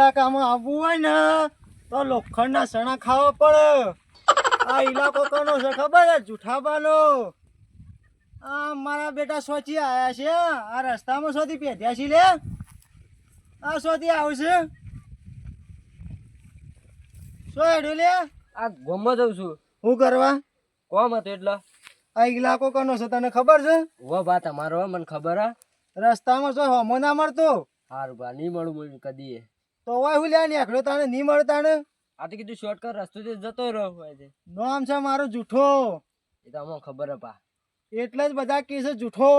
ઇલાકામાં આવવું હોય ને તો લોખંડના સણા ખાવા પડે. આ ઇલાકો કોનો છે ખબર છે? જુઠાબાનો આ મારા બેટા સોચી આવ્યા છે આ રસ્તામાં સોથી પેધ્યા છે લે. આ સોથી આવશે. શું હેડ્યું લે? આ ગોમમાં જઉં છું. હું કરવા? કોમ હતો એટલે. આ ઇલાકો કોનો છે તને ખબર છે? વો બા તમારો મને ખબર હા. રસ્તામાં શું હમો ના મળતો. હારું બા નહીં મળું કદી. તો હોય હું લ્યા નીકળ્યો તને નહીં મળતા ને આ તો કીધું શોર્ટકટ રસ્તો થી જતો રહ્યો હોય છે નામ છે મારો જૂઠો. એ તો અમને ખબર હપા એટલે જ બધા કહે છે જૂઠો.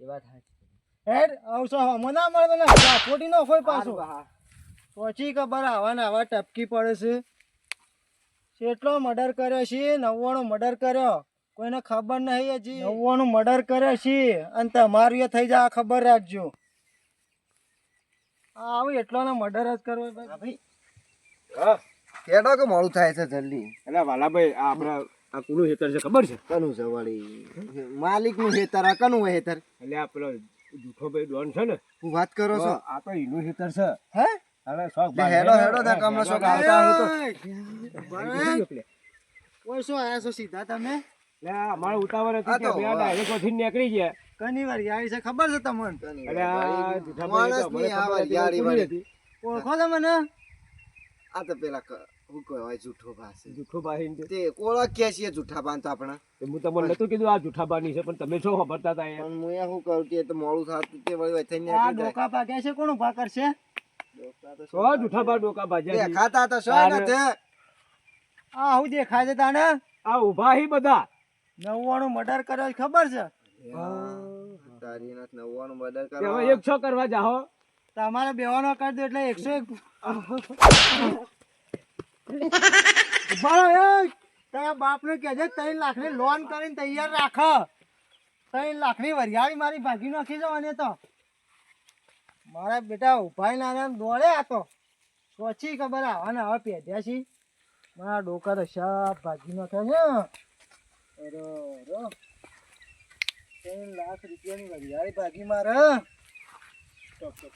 એ વાત સાચી. હેડ આવશો હમો ના મળતો ને ખોટી નો હોય પાછો. પછી ખબર આવા ને આવા ટપકી પડે છે. કેટલો મર્ડર કર્યો છે નવ્વાણું મર્ડર કર્યો. કોઈને ખબર નહીં હજી. નવ્વાણું મર્ડર કર્યો છે. અને તમારું એ થઈ જાય ખબર રાખજો. આવું એટલો ને મર્ડર જ કરવો ભાઈ. કેડો કે મોડું થાય છે જલ્દી? એટલે વાલાભાઈ આ આપણા આ કુનું હેતર છે ખબર છે? કનું છે વાળી? માલિકનું હેતર આ કનું હેતર? એટલે આ પેલો જૂઠો ભાઈ ડોન છે ને. હું વાત કરો છો? આ તો એનું હેતર છે. હે? અરે શોખ હેડો હેડો થાય કમનો શોખ આવતા હોય તો. એટલે ઓય શું આયા છો સીધા તમે? લે અમારો ઉતાવળ હતી કે બે ડાયરેક્ટ ઓથી નીકળી ગયા. ઘણી વાર આવી છે ખબર છે તમને? આ તો ની યારી વાળી. ઓળખો છો મને? આ તો પેલા હું કહેવાય જૂઠો જૂઠો તે ઓળખ્યા છીએ જૂઠા બાન તો આપણા. હું તમને નતું કીધું આ જૂઠા બાની છે પણ તમે શું ખબરતા હતા યાર હું અહીંયા શું કરું કે તો મોડું થતું તે વળી આ. ડોકા ભાગ્યા છે કોણ ઊભા કરશે? સો જૂઠા બા ડોકા ભાજ્યા દેખાતા તો શું તારે- નથી. આ હું દેખાય છે તાને આ ઊભા હી બધા. નવ્વાણું મર્ડર કર્યો ખબર છે? તારી નાથ નવ્વાણું મર્ડર કે હવે કરવા. જાઓ તમારે બેવાનો કરી દો એટલે એકસો એક. તારા બાપને કહેજે ત્રણ લાખની લોન કરીને તૈયાર રાખ. ત્રણ લાખની વરિયાળી મારી ભાગી નાખી અને તો. મારા બેટા ઊભા ના દોડે આ તો. સોચી ખબર આવાને હવે પેઢ્યા છી. મારા ડોકા તો શાપ ભાગી નાખ્યા છે. ત્રણ લાખ રૂપિયાની વરિયાળી ભાગી મારે.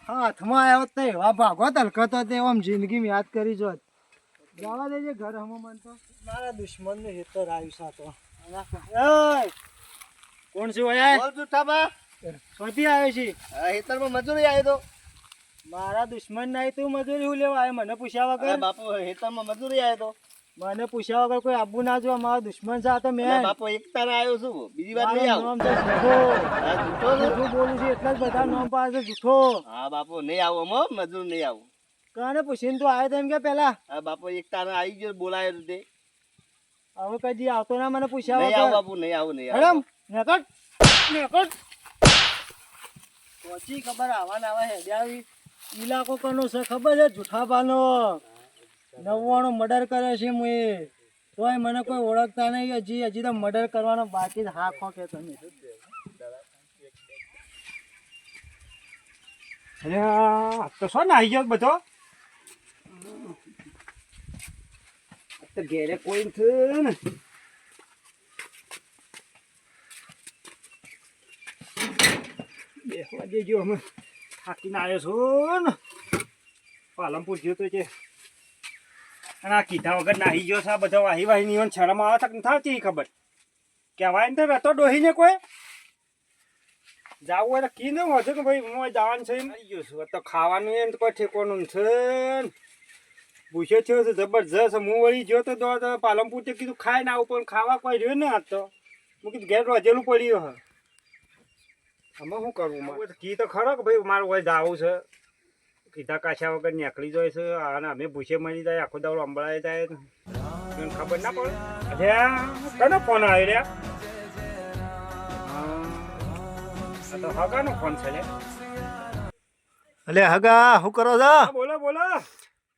હાથમાં આવ્યો તો એવા ભાગો તલકતો તે આમ જિંદગી યાદ કરી જોત. જવા દેજે ઘર હમો મન તો. મારા દુશ્મનનું હેતર આવ્યું સાતો! કોણ છે ઓયા? બોલ જૂઠા બા ક્યાંથી આવ્યો છે? હેતરમાં મજૂરી આવ્યો તો. મારા દુશ્મન ના તું મજૂરી હું લેવા આવ્યો મને પૂછ્યા વગર? બાપુ હેતરમાં મજૂરી આવ્યો તો. મને પૂછ્યા વગર કોઈ આબુ ના જો મારો દુશ્મન છે તો મેં. બાપુ એકતા આવ્યો છું. બીજી વાર નહીં આવું. નામ જૂઠો જૂઠો બોલું છું એટલા જ બધા નામ પાસે જૂઠો હા બાપો નહીં આવો હમો મજૂર નહીં આવું. કાને પૂછીને તું આવ્યો તો એમ કે પેલા? આ બાપુ એકતા આવી ગયો બોલાયો તો હવે કદી આવતો ના મને પૂછ્યા નહીં આવું બાપુ નહીં આવું નહીં આવું. નેકટ નેકટ પછી ખબર આવા ને આવા હેડે ઇલાકો કનો છે ખબર છે જુઠાબાનો નવ્વાણું મર્ડર કરે છે મુએ. તોય મને કોઈ ઓળખતા નહીં હજી હજી તો મર્ડર કરવાનો બાકી જ હા કે તમે. અરે તો શું આવી ગયો બધો? તો ઘેરે કોઈ નથી ને. બેસવા દેજો અમે. થાકીને આવ્યો છું ને. પાલનપુર ગયો તો છે અને આ કીધા વગર નાહી ગયો છે આ બધો વાહી વાહી ની શરમ આવે તક નથી આવતી ખબર? કહેવાય ને તો રતો ડોહીને કોઈ? જાવું હોય તો કી ને વધુ કે ભાઈ હું જવાનું છે આવી ગયો છું. તો ખાવાનું એમ તો કોઈ ઠેકોનું છે ને. પૂછ્યો થયો છે જબરજસ્ત. હું વળી ગયો તો પાલનપુર તે કીધું ખાઈ ના આવું પણ ખાવા કોઈ રહ્યો ને આજ તો. હું કીધું ઘેર રોજેલું પડ્યું હે. આમાં શું કરવું? મારે? કી તો ખરો કે ભાઈ મારું કોઈ જાવું છે. કીધા કાશા વગર નીકળી જાય છે. અને અમે ભૂસે મરી જાય આખો દાડો અંબળાઈ જાય એને ખબર ના પડે? અરે કનો ફોન આવ્યો રે આ તો હગાનો ફોન છે લે. અલે હગા શું કરો છો? બોલો બોલો.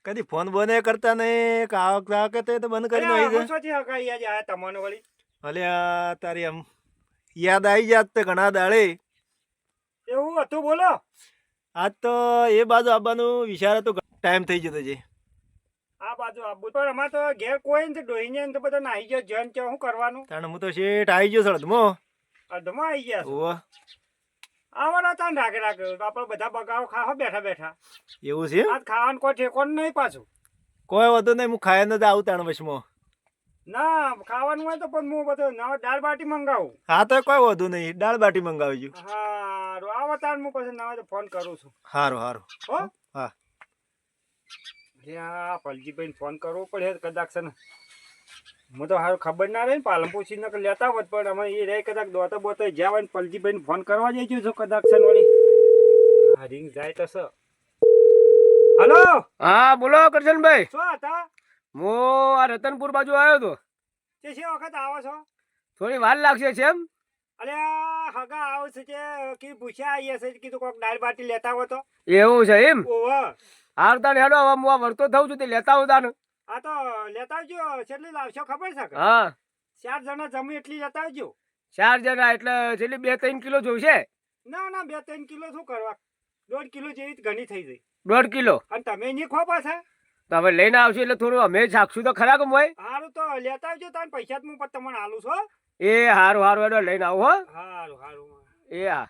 કદી ફોન બને કરતા નહીં? કાવક કાવક તો બંધ કરી નાખી છે. સોચી હગાઈ આજે આયા તમને વળી? અલે તારી આમ યાદ આવી જાત તે ઘણા દાડે. એવું હતું બોલો. આજ તો એ બાજુ આવવાનું વિચાર હતો ટાઈમ થઈ જતો છે આ બાજુ આબુ પણ અમાર તો ઘેર કોઈ નથી ડોહીને ને તો બધો નાહી ગયો. જન કે શું કરવાનું? તાણે હું તો શેઠ આવી ગયો સળદમો અડધમાં. આવી ગયા. ઓવો આવવાના તાન રાખે રાખે આપણે બધા બગાડો ખાવા બેઠા બેઠા. એવું છે આજ ખાવાનું કોઈ ઠેકોન નહીં પાછું. કોઈ વધુ નહીં હું ખાઈ નથી આવું તાણ વચમાં ના ખાવાનું હોય તો પણ હું બધું દાળ બાટી મંગાવું. હા તો કોઈ વધુ નહીં. દાળ બાટી મંગાવજો. હારું. આવો તાર હું પછી નવા તો ફોન કરું છું. સારું સારું હો? હા. હા પલજીભાઈ ફોન કરવો પડે કદાચ છે ને. હું તો હારું ખબર ના રહી ને પાલનપુર સિંહ નકર લેતા હોત પણ અમે એ રહે કદાચ દોતા બોતા જ્યાં હોય ને ફોન કરવા જઈ છું કદાચ છે વળી. હા રિંગ જાય તો છે. હલો? હા બોલો કરશનભાઈ શું હતા? હું આ રતનપુર બાજુ આવ્યો હતો. તે છે વખત આવો છો? થોડી વાર લાગશે છે એમ. અરે હગા આવ છે કે કી પૂછ્યા આયા છે કીધું કોઈક દાળ બાટી લેતા હો તો? એવું છે એમ? ઓહો. હાર તાણ હેડો હવે હું આ વળતો થઉં છું તે લેતા આવું તાણ આ તો લેતા આવજો છેલ્લી લાવશો ખબર છે હા. ચાર જણા જમી એટલી લેતા આવજો. ચાર જણા એટલે છેલ્લી બે ત્રણ કિલો જોઈશે? ના ના બે ત્રણ કિલો શું કરવા? દોઢ કિલો જેવી ઘણી થઈ ગઈ. દોઢ કિલો? અને તમે નહીં ખો પાછા? તમે લઈને આવશો એટલે થોડું અમે છાકશું તો ખરા કે મોય સારું તો લેતા આવજો તાર પૈસા તો હું પણ તમને આલું છું એ હારું હારું હેડો લઈને આવો હો. હારું હારું એ હા.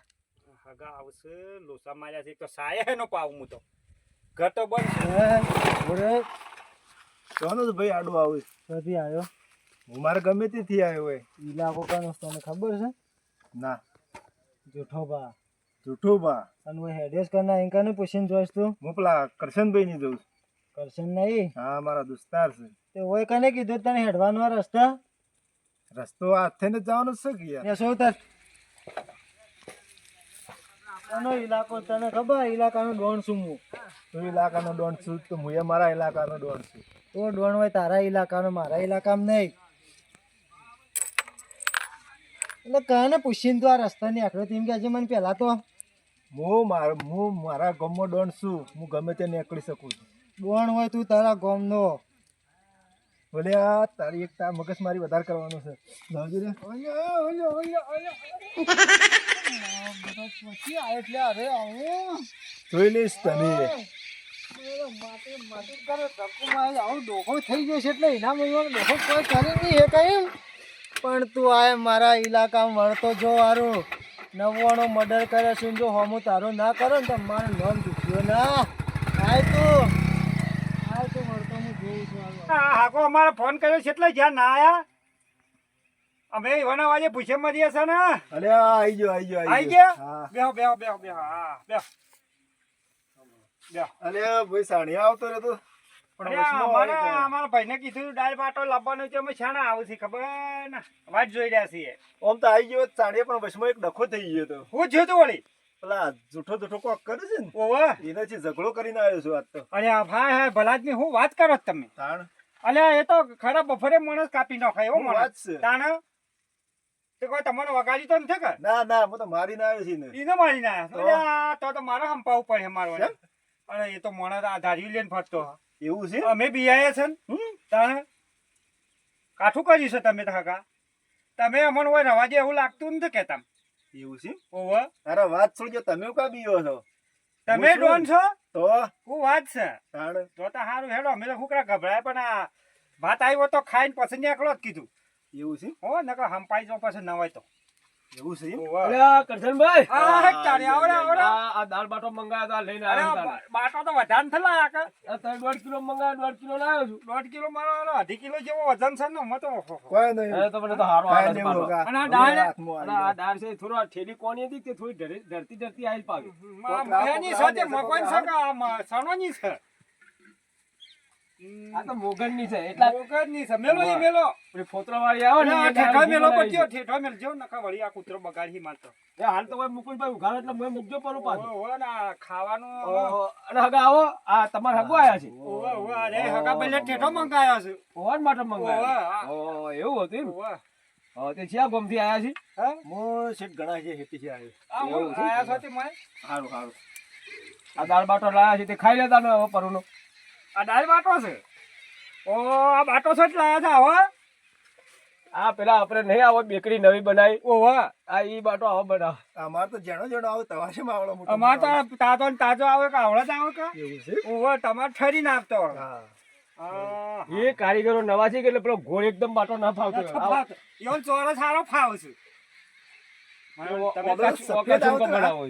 હગા આવશે લોસા માર્યા છે તો સાયા એનો પાવ હું તો. ઘર તો બંધ છે. ઓરે. કોનો ભાઈ આડો આવે? નથી આવ્યો હું મારે ગમે તેથી આવ્યો હોય ઈલાકો કાનો છે તને ખબર છે? ના. જૂઠો બા જૂઠો બા અને હું હેડેસ કરના એંકાને પૂછીને જોઈશ તું? હું પેલા કરશનભાઈ ની જોઉં કરશન નહીં હા મારા દોસ્તાર છે. તે હોય કને કીધું તને હેડવાનો રસ્તા? રસ્તો હાથે ને જવાનો છે ને શું તાર તનો ઇલાકો તને ખબર ઇલાકાનો ડોન છું હું? તું ઇલાકાનો ડોન છું તો હું મારા ઇલાકાનો ડોન છું. તો ડોન હોય તારા ઇલાકાનો મારા ઇલાકામાં નહીં. એટલે કાને પૂછીને તો આ રસ્તાની આખરે તેમ કે મને પહેલા તો. હું મારા હું મારા ગામમાં ડોન છું. હું ગમે તે નીકળી શકું છું. ડોન હોય તું તારા ગામનો. ભલે આ તારી એક તાર મગજ મારી વધારે કરવાનું છે. લાવજો રે જોઈ લઈશ તને થઈ છે એટલે એના ડોખો કોઈ કરી નહીં હે કઈ પણ તું આ મારા ઇલાકામાં વળતો જો હારું નવ્વાણું મર્ડર કરે છે જો હમું તારું ના કરો ને તો મારે લોન દુખ્યો ના આય તું આય તું વળતો હું જોઉં છું હારું. હા હાકો અમારે ફોન કર્યો છે એટલે જ્યાં ના આયા. અમે એવાના વાજે પૂછે મરીએ છે ને. અરે આઈ ગયો આઈ ગયો આઈ ગયો. હા. બેહો બેહો બેહો બેહો હા બેહો. અરે ભાઈ સાણી આવતો રે તો. પણ અમારે આવી. ભાઈને કીધું ડાળ બાટો લાવવાનો છે અમે શાણા આવું છે ખબર ના. વાત જોઈ રહ્યા છીએ. ઓમ તો આવી ગયો સાણીએ પણ વચમાં એક ડખો થઈ ગયો તો. હું જોયું તું વળી? પેલા જૂઠો જૂઠો કોક કરે છે ને ઓવા. એનાથી ઝઘડો કરીને આવ્યો છું આજ તો. અરે હા હા ભલાદની હું વાત કરો તમે? તાણ? અલ્યા એ તો ખરા બફરે માણસ કાપી નાખાય એવો માણસ. છે. તાણ? તે કોઈ તમને વગાડી તો નથી કે ના ના હું તો મારીને આવ્યો છું ને એને મારી ના તો? તો તો મારે હંપાવું પડે મારો? અરે એ તો માણસ આ ધાર્યું લઈને ફરતો. એવું છે? અમે બિયાએ છે ને? તાણે? કાઠું કર્યું છે તમે કાકા તમે અમને હોય રવાજે એવું લાગતું નથી કેતા એવું છે? ઓવે અરે વાત છોડજો તમે કા બીયો છો? તમે ડોન છો? તો? હું વાત છે. તો તો સારું હેડો અમે તો કુકરા ગભરાય પણ આ ભાત આવ્યો તો ખાઈને પછી નીકળો જ કીધું. એવું છે? હો નકર હંપાઈ જો પછી નવાય તો. એવું છે એમ? કરશનભાઈ આ તારે, આવડે, આવડે. આ આ દાળ બાટો મંગાવ્યો તો લઈને આવ્યો આ તાને. બા- બાટો તો વધારે નથી આ ત્રણ દોઢ કિલો મંગાવ્યો દોઢ કિલો લાવ્યો છું. દોઢ કિલો મારો અઢી કિલો જેવો વજન છે ને અમે તો કોઈ નહીં. હવે તો મને તો હારો આવે. અને આ દાળ- આવી આ દાળ છે થોડો ઠેલી કોની હતી તે થોડી ધરતી ધરતી આઈ પાવી? આ સાથે મકોઈ છે કે સણોની છે? આ તો મોગનની છે એટલા વગરની છે. મેલો ઈ મેલો. પેલી ફોતરાવાળી આવે ને આ એ ઠેઠો દાળ મેલો બનાવી પડ્યો ઠેઠો મેલજો નકર વળી આ કૂતરો બગાડી મારતો એ હાલ તો મુકુલભાઈ ઉઘાડો એટલે મેં મૂકજો પડું પાછું. ઓહો, ને ખાવાનું અને હગા આવો આ તમારે હગો આયા છે? ઓહો, ઓહો, અરે હગા પેલે ઠેઠો મંગાયો છે. ઓવન માટે ઓહો, ઓહો, એવું હતું એમ? ઓહો. તે જ્યાં ગોમથી આયા છે? હે? હું શેઠ ઘણા છે હેતી છે આવ્યો આ? આયા છો તે દાળ બાટો લાયા છે તે ખાઈ લેતા ને પરુનો. આ દાળ બાટો છે? ઓ આ બાટો છે જ લાયા છે આવો આ પેલા આપણે નહીં આવો બેકરી નવી બનાવી. ઓહો આ ઈ બાટો આવો બનાવ. અમાર તો જેનો જેનો આવે તવાશે માવડો મોટો અમાર તો તાજો ને તાજો આવે કે આવડે જ આવે કે? એવું છે? ઓહો તમારે ઠરી નાખતો હા. એ કારીગરો નવા છે કે એટલે પેલો ગોળ એકદમ બાટો ના ફાવતો એવો ચોરો સારો ફાવશે તમે.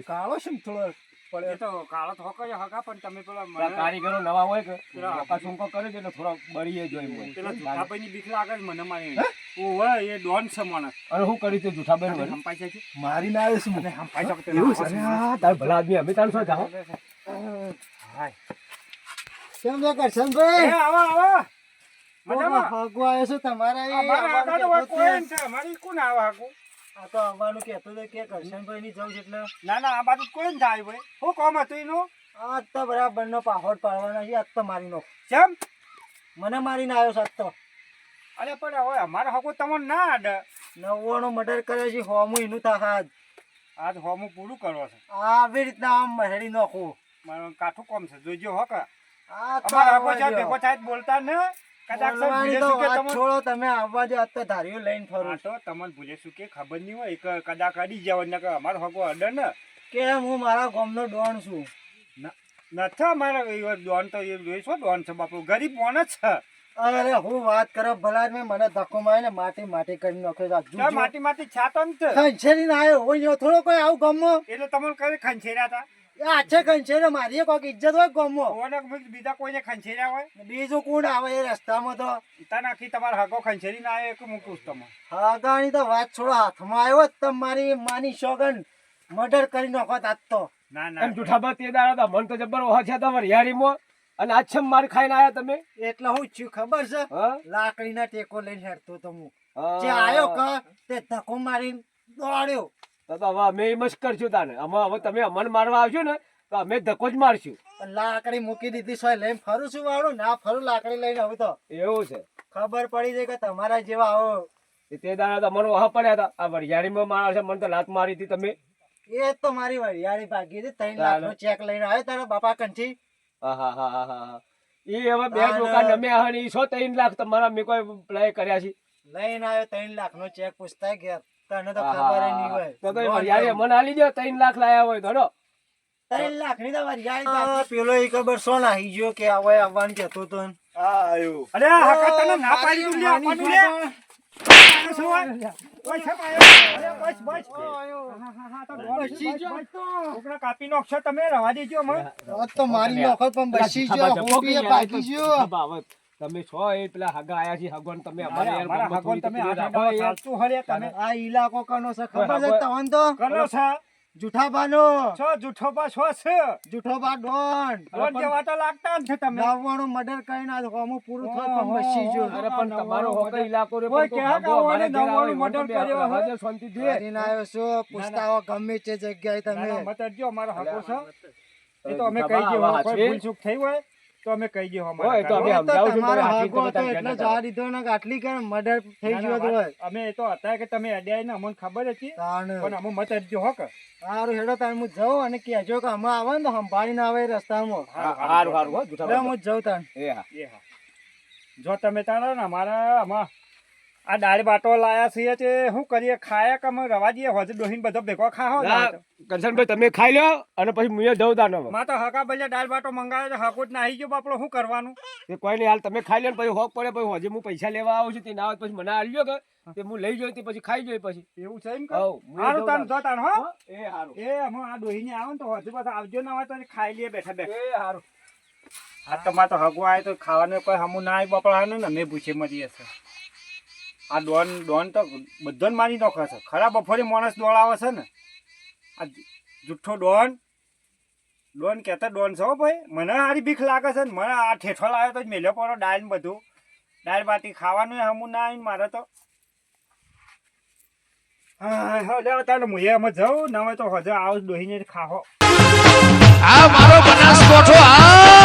કાળો છે થોડો પડે. એ તો કાળો તો હકો જ હકા પણ તમે પેલા કારીગરો નવા હોય કે કરે છે એટલે થોડા બળીએ જોઈ હોય. પેલા જુઠાભાઈની બીક લાગે મને મારી ઓવે એ ડોન છે માણસ અને શું કર્યું તે જૂઠાભાઈ તમે હંપાઈ છે. મારી ના આવે છે હંપાઈ એવું છે? અરે તાર ભલા આદમી અમે તાર શું જાઓ? કેમ છે કરશનભાઈ એ આવો આવો. મજામાં? હગો આવ્યો છું તમારા એ અમારા આગળ કોઈ છે? અમારી કોણ આવે હાકું આ તો આવવાનું કહેતો હતો કે કરશનભાઈ ની જવું છે એટલે ના ના આ બાજુ કોઈ ને જાય ભાઈ શું કોમ હતું એનું? આજ તો બરાબર નો પાહોડ પાડવાના છે આજ તો મારી નો કેમ? મને મારીને આવ્યો સાત તો. અરે પણ હવે અમારા હકો તમને ના આડે. નવ્વાણું મર્ડર કરે છે હોમું એનું તા જ આજ હોમું પૂરું કરો છે. આવી રીતના આમ મહેરી નાખું. કાઠું કોમ છે જોઈજો હો કે. આ તો. ભેગો થાય બોલતા ને. છોડો તમે આવવા તો લઈને તો તમને ભૂલે શું કે ખબર નહીં હોય. કે કદાચ અડી જાવ ને કે અમારો હકો અડે ને. કે હું મારા ગામનો ડોન છું. નથી અમારે એ ડોન તો એ જોઈ ડોન છે બાપુ ગરીબ મોણ જ છે? અરે હું વાત કરો ભલા મેં મને ધક્કો મારીને માટી માટી કરી નાખ્યો છે. માટી માટી છાતો ને છે આવ્યો હોય થોડો કોઈ આવું ગામમાં એટલે તમને કઈ ખંછેર્યા હતા? આછે ખંચેરે મારી કોક ઇજ્જત હોય ગામમાં. ઓને બીજા કોઈને ખંછેર્યા હોય બીજું કોણ આવે એ રસ્તામાં તો? તા નાખી તમારા હકો ખંછેરી ના આવે કે મૂકું તમે હાગાની તો વાત છોડો હાથમાં આવ્યો તમારી માની શોગન મર્ડર કરી નાખો તાત તો. ના એમ ના જૂઠાભાઈ તે દાડા મન તો જબર ઓહા છે તમારે યારીમાં અને આછમ છેમ માર ખાઈને આયા તમે? એટલે હું છું ખબર છે? હા? લાકડીના ટેકો લઈને હેડતો તો હું. જે આવ્યો કે તે ધક્કો મારીને દોડ્યો. તો તો હવે અમે એમ જ કરશું તાને. અમે હવે તમે અમને મારવા આવશો ને તો અમે ધક્કો જ મારશું. પણ લાકડી મૂકી દીધી સોય લઈને ફરું છું વાળું? ના ફરું લાકડી લઈને હવે તો. એવું છે. ખબર પડી જાય કે તમારા જેવા આવો. તે દાડા તો મને ઓહા પડ્યા હતા. આ વરિયાળીમાં મારા છે મને તો લાત મારી હતી તમે. એ તો મારી વરિયાળી ભાગી હતી. ત્રણ લાખ નો ચેક લઈને આવ્યો તારા બાપા કંઠી. હા હા હા હા હા એ હવે બે દુકાન અમે નમ્યા હે ને ઈ સો ત્રણ લાખ તમારા મેં કોઈ પ્લે કર્યા છે. લઈને આવ્યો ત્રણ લાખ નો ચેક પૂછતા ગયા તને તો ખબર નહીં હોય. તો તો એ મને આલી દો 3 લાખ લાયા હોય ધડો 3 લાખની તો વરિયાળી પેલો એક ખબર સો નાહી ગયો કે આવો આવવાનું કહેતો હતો આયો. અરે આ તને ના પાડી દઉં લે આપવાનું લે. હા, હા, હા, તો કાપી નાખશો તમે રવા દેજો તો મારી નોખો પણ બસી ગયો. બાકી ગયો તમે છો એ પેલા હગા આયા છે હગવાન તમે અમારે યાર ગામમાં તમે. ચાલતું હરે તમે આ ઇલાકો કનો છે ખબર છે હવે- તમને તો? કરો છો. જુઠાબાનો છો જૂઠો બા છો છે. જુઠોબા ડોન. ડોન જેવા તો લાગતા છે તમે. નવ્વાણું મર્ડર કરીને આ હોમું પૂરું થાય પણ બસી જો અરે પણ તમારો હોકો ઇલાકો રે કોઈ કહે કે તો મર્ડર કર્યો રહેવા શાંતિ દે. કરીને આવ્યો છું પૂછતા ગમે તે જગ્યાએ તમે. મત જો અમારો હકો છે. એ તો અમે કહી દઈએ કોઈ ભૂલ ચૂક થઈ હોય. તો અમે કહી દઈએ હોય તો અમે સમજાવું છું, હગો હતો એટલે જવા દીધો ને કે આટલી કે મર્ડર થઈ ગયો તો અમે એ તો હતા કે તમે અડ્યા ને અમને ખબર હતી પણ અમે મત અડજો હો કે. સારું હેડો તાર હું જાઉં અને કહેજો કે અમે આવે ને સંભાળીને આવે રસ્તામાં. હારું, હારું, હો, જાઉં તાર એ હા. એ હા. જો તમે તારા ને અમારા આમાં આ દાળ બાટો લાયા છીએ તે શું કરીએ ખાયા કે અમે રવા દઈએ હોજ ડોહીને બધો ભેગો ખાહો કંસનભાઈ તમે ખાઈ લો અને પછી મુએ જવું દાનો માં તો હકા ભલે દાળ બાટો મંગાવે છે હકુટ નાહી ગયો બાપડો શું કરવાનું? એ કોઈ નહીં હાલ તમે ખાઈ લો ને પછી હોક પડે પછી હોજે હું પૈસા લેવા આવું છું તે ના આવે પછી મને આલ્યો કે તે હું લઈ જોઈ તે પછી ખાઈ જોઈ પછી. એવું છે એમ હઉ, કે હારું તાન. જો તાન હો. એ હારું. એ અમે આ ડોહીને આવે ને તો હજુ પાછા આવજો ના હોય તો ખાઈ લઈએ બેઠા બેઠા. એ હારું. આ તમારે તો હગવા આવે તો ખાવાનું કોઈ હમું ના આવી બાપડા ને? અમે પૂછી મરી હશે આ ડોન ડોન તો બધાને મારી નાખે છે. ખરા બફોરે માણસ દોડાવે છે ને? આ જુઠ્ઠો ડોન. ડોન કહેતા, ડોન છો ભાઈ? મને સારી બીક લાગે છે ને? મને આ ઠેઠો લાવ્યો તો જ મેલ્યો પડો દાળ બધું. દાળ બાટી ખાવાનું હમું ના આવીને મારે તો. હા હા તારે એમ જાઉં. ના તો હજુ આવ ડોહીને ખાહો. આ મારો બનાસકોઠો આ!